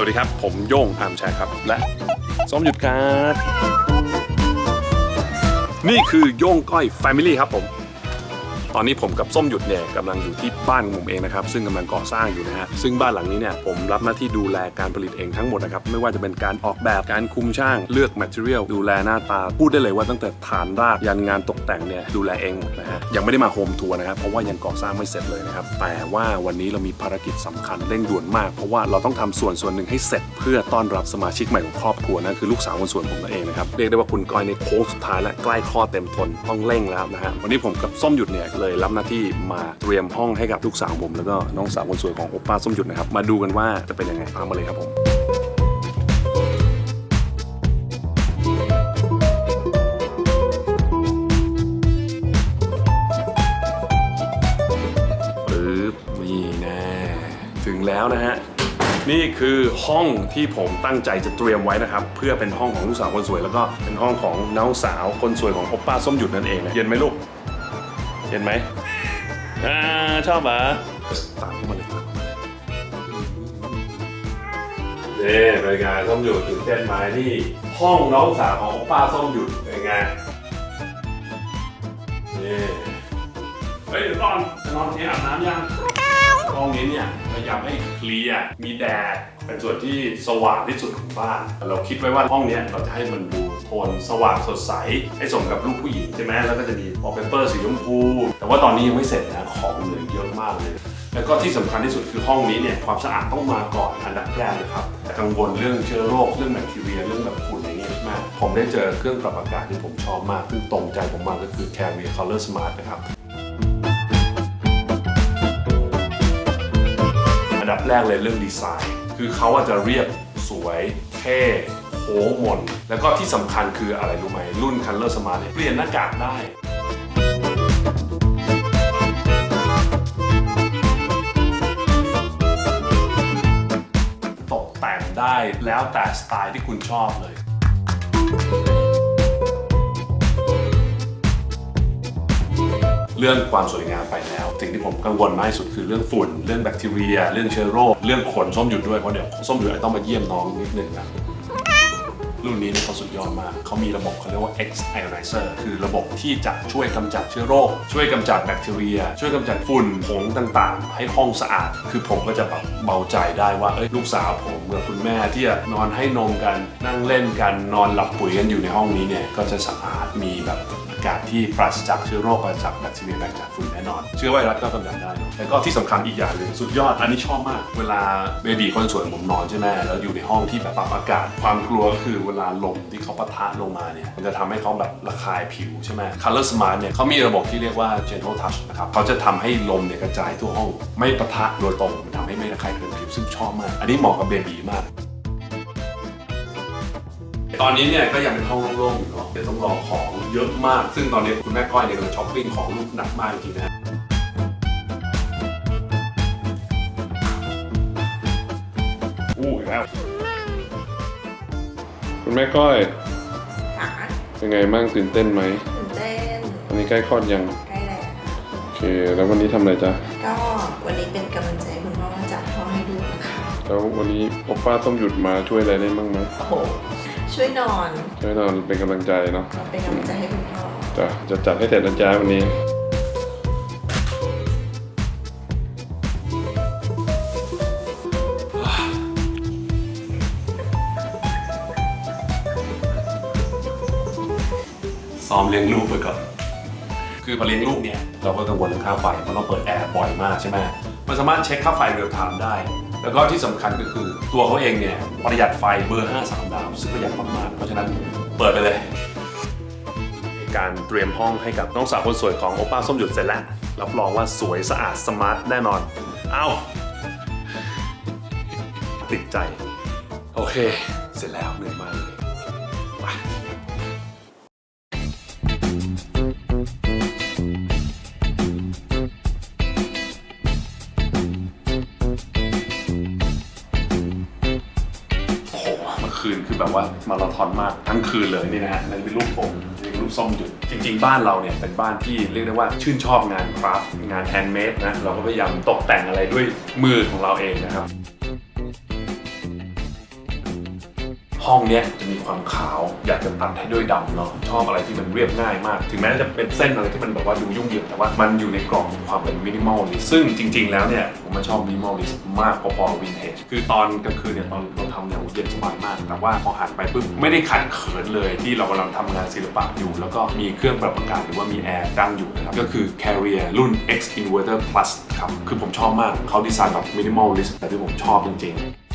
วัสดีครับ ผมโย่งอามแชร์ครับ และส้มหยุดครับ นี่คือโย่งก้อย Family ครับผม ตอนนี้ผมกับส้มหยุดเนี่ยกำลังอยู่ที่บ้านของผมเองนะครับซึ่งกำลังก่อสร้างอยู่นะฮะซึ่งบ้านหลังนี้เนี่ยผมรับหน้าที่ดูแลการผลิตเองทั้งหมดนะครับไม่ว่าจะเป็นการออกแบบการคุมช่างเลือก material ดูแลหน้าตาพูดได้เลยว่าตั้งแต่ฐานรากยันงานตกแต่งเนี่ยดูแลเองหมดนะฮะยังไม่ได้มาโฮมทัวร์นะครับเพราะว่ายังก่อสร้างไม่เสร็จเลยนะครับแต่ว่าวันนี้เรามีภารกิจสำคัญเร่งด่วนมาก เพราะว่าเราต้องทำส่วนส่วนหนึ่งให้เสร็จ เพื่อต้อนรับสมาชิกใหม่ของครอบครัวนั่นคือลูกสาวคนส่วนผมนั่นเองนะครับเรียกได้ว่าคุณก้อยในโค้งสุดท้ายและใกล้ข้อเต็มทนต้องเร่งแล้วนะฮะวันนี้ผมกับส้มหยุดเนี่ยเลยรับหน้าที่มาเตรียมห้องให้กับลูกสาวผมแล้วก็น้องสาวคนสวยของโอป้าส้มหยุดนะครับ มาดูกันว่าจะเป็นยังไงตามมาเลยครับผมปึ๊บนี่แน่ถึงแล้วนะฮะนี่คือห้องที่ผมตั้งใจจะเตรียมไว้นะครับ เพื่อเป็นห้องของลูกสาวคนสวย แล้วก็เป็นห้องของน้องสาวคนสวยของโอป้าส้มหยุดนั่นเองนะเย็นไหมลูก เห็นไหมอ่าชอบเหรอตามเข้ามาเลยตามเข้เลยนี่เป็นไงส้มหยุดถึงเต้นไหมนี่ห้องน้องสาวของป้าส้มหยุดเป็นไงนี่เฮ้ยเดี๋ยวก่อนจะนอนที่อาบน้ำยัง ห้องนี้เนี่ยพยายามให้เคลียร์มีแดดเป็นส่วนที่สว่างที่สุดของบ้าน เราคิดไว้ว่าห้องเนี้ยเราจะให้มันดูโทนสว่างสดใส ให้สมกับลูกผู้หญิงใช่ไหมแล้วก็จะมีวอลเปเปอร์สีชมพู แต่ว่าตอนนี้ยังไม่เสร็จนะของเหลือเยอะมากเลย แล้วก็ที่สำคัญที่สุดคือห้องนี้เนี่ยความสะอาดต้องมาก่อนอันดับแรกเลยครับแต่กังวลเรื่องเชื้อโรคเรื่องแบคทีเรียเรื่องแบบฝุ่นอะไรเงี้ยใช่ไหมผมได้เจอเครื่องปรับอากาศที่ผมชอบมากซึ่งตรงใจผมมากก็คือ Carrier Color Smart นะครับ แรกเลยเรื่องดีไซน์ คือเขาอาจจะเรียบสวยเท่โค้งมน แล้วก็ที่สำคัญคืออะไรรู้ไหมรุ่น Color Smart เนี่ยเปลี่ยนหน้ากากได้ตกแต่งได้แล้วแต่สไตล์ที่คุณชอบเลย เรื่องความสวยงามไปแล้ว สิ่งที่ผมกังวลมากที่สุดคือเรื่องฝุ่น เรื่องแบคทีเรีย เรื่องเชื้อโรค เรื่องขนส้มหยุดด้วยเพราะเดี๋ยวส้มหยุดต้องมาเยี่ยมน้องนิดนึงนะรุ่นนี้เขาสุดยอดมาก เขามีระบบเขาเรียกว่า X Ionizer คือระบบที่จะช่วยกำจัดเชื้อโรค ช่วยกำจัดแบคทีเรีย ช่วยกำจัดฝุ่นผงต่างๆ ให้ห้องสะอาด คือผมก็จะแบบเบาใจได้ว่า เอ้ยลูกสาวผมกับคุณแม่ที่นอนให้นมกัน นั่งเล่นกัน นอนหลับปุ๋ยกันอยู่ในห้องนี้เนี่ย ก็จะสะอาด มีแบบกาศที่ปราศจากเชื้อโรคปราศจากแบคทีเรียปราศจากฝุ่นแน่นอน เชื้อไวรัสก็กำจัดได้เนอะแล้วก็ที่สำคัญอีกอย่างหนึ่งสุดยอดอันนี้ชอบมาก เวลาเบบีคนสวยผมนอนใช่ไหมแล้วอยู่ในห้องที่แบบปรับอากาศ ความกลัวก็คือเวลาลมที่เขาปะทะลงมาเนี่ยมันจะทำให้เขาแบบระคายผิวใช่ไหม Color Smart เนี่ยเขามีระบบที่เรียกว่า Gentle Touch นะครับเขาจะทำให้ลมเนี่ยกระจายทั่วห้อง ไม่ปะทะโดยตรงมันทำให้ไม่ระคายเคืองผิวซึ่งชอบมาก อันนี้เหมาะกับเบบีมาก ตอนนี้เนี่ยก็ยังเป็นห้องโล่งๆอยู่เนาะเดี๋ยวต้องรอของเยอะมาก ซึ่งตอนนี้คุณแม่ก้อยเนี่ยกำลังช้อปปิ้งของลูกหนักมากจริงๆนะฮะอู้อีกแล้วคุณแม่ก้อยค่ะเป็นไงบ้างตื่นเต้นไหมตื่นเต้นอันนี้ใกล้คลอดยังใกล้แล้วโอเค แล้ววันนี้ทำอะไรจ๊ะก็วันนี้เป็นกำลังใจให้คุณพ่อจัดห้องให้ดูนะคะแล้ววันนี้โอป้าต้มหยุดมาช่วยอะไรได้บ้างไหมโอ้โห ช่วยนอนช่วยเราเป็นกำลังใจเนาะเป็นกำลังใจให้คุณพ่อจะจะจัดให้เสร็จนะจ๊ะวันนี้ซ้อมเลี้ยงลูกไปก่อน คือพอเลี้ยงลูกเนี่ย เราก็กังวลเรื่องค่าไฟเพราะเราเปิดแอร์บ่อยมากใช่ไหม มันสามารถเช็คค่าไฟเรียลไทม์ได้ แล้วก็ที่สำคัญก็คือตัวเขาเองเนี่ยประหยัดไฟเบอร์ 5 3 ดาว ซึ่งประหยัดมากๆ เพราะฉะนั้นเปิดไปเลย การเตรียมห้องให้กับน้องสาวคนสวยของโอป้าส้มหยุดเสร็จแล้ว รับรองว่าสวยสะอาดสมาร์ทแน่นอน เอ้า ติดใจ โอเค เสร็จแล้วเหนื่อยมาก แบบว่ามาราธอนมากทั้งคืนเลยนี่นะฮะนั่นเป็นรูปผมนี่เป็นรูปส้มหยุด จริง ๆ บ้านเราเนี่ยเป็นบ้านที่เรียกได้ว่าชื่นชอบงานคราฟต์งานแฮนด์เมดนะเราก็พยายามตกแต่งอะไรด้วยมือของเราเองนะครับ ห้องเนี้ยจะมีความขาว อยากจะตัดให้ด้วยดำเนาะชอบอะไรที่มันเรียบง่ายมาก ถึงแม้จะเป็นเส้นอะไรที่มันแบบว่าดูยุ่งเหยิงแต่ว่ามันอยู่ในกรอบของความเป็นมินิมอลลิสซึ่งจริง ๆ แล้วเนี่ยผมมาชอบมินิมอลลิสมากพอๆวินเทจคือตอนกลางคืนเนี่ยตอนเราทำเนี่ยเย็นสบายมาก แต่ว่าพอหันไปปุ๊บไม่ได้ขัดเขินเลยที่เรากำลังทำงานศิลปะอยู่ แล้วก็มีเครื่องปรับอากาศหรือว่ามีแอร์ตั้งอยู่นะครับก็คือ Carrier รุ่น X Inverter Plus ครับคือผมชอบมากเขาดีไซน์แบบมินิมอลลิสแต่ที่ผมชอบจริงๆ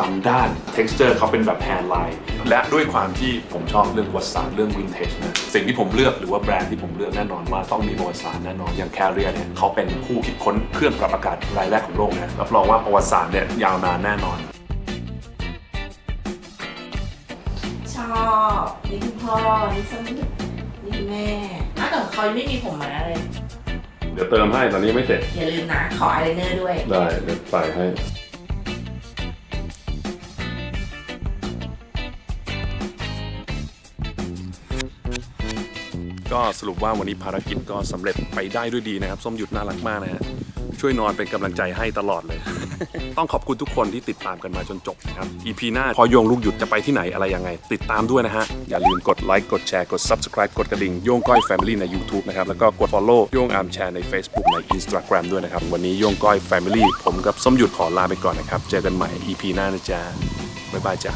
ดำด้าน texture เขาเป็นแบบแฮนด์ไลน์และด้วยความที่ผมชอบเรื่องประวัติศาสตร์เรื่องวินเทจนะสิ่งที่ผมเลือกหรือว่าแบรนด์ที่ผมเลือกแน่นอนว่าต้องมีประวัติศาสตร์แน่นอนอย่าง Carrier เนี่ยเขาเป็นผู้คิดค้นเครื่องปรับอากาศรายแรกของโลกนะรับรองว่าประวัติศาสตร์เนี่ยยาวนานแน่นอน ชอบนี่คุณพ่อนี่สมุดนี่แม่อ้าวแต่ของเขายังไม่มีผมมาเลย เดี๋ยวเติมให้ตอนนี้ไม่เสร็จ อย่าลืมนะขออายไลเนอร์ด้วย ได้เดี๋ยวใส่ให้ ก็สรุปว่าวันนี้ภารกิจก็สำเร็จไปได้ด้วยดีนะครับ ส้มหยุดน่ารักมากนะฮะช่วยนอนเป็นกำลังใจให้ตลอดเลย ต้องขอบคุณทุกคนที่ติดตามกันมาจนจบนะครับ EP หน้าพอโยงลูกหยุดจะไปที่ไหนอะไรยังไง ติดตามด้วยนะฮะ อย่าลืมกดไลค์กดแชร์กด Subscribe กดกระดิ่งโยงก้อย Family ใน YouTube นะครับ แล้วก็กด Follow โยงอาร์มแชร์ใน Facebook ใน Instagram ด้วยนะครับ วันนี้โยงก้อย Family ผมกับส้มหยุดขอลาไปก่อนนะครับ เจอกันใหม่ EP หน้านะจ๊ะบ๊ายบายจ้ะ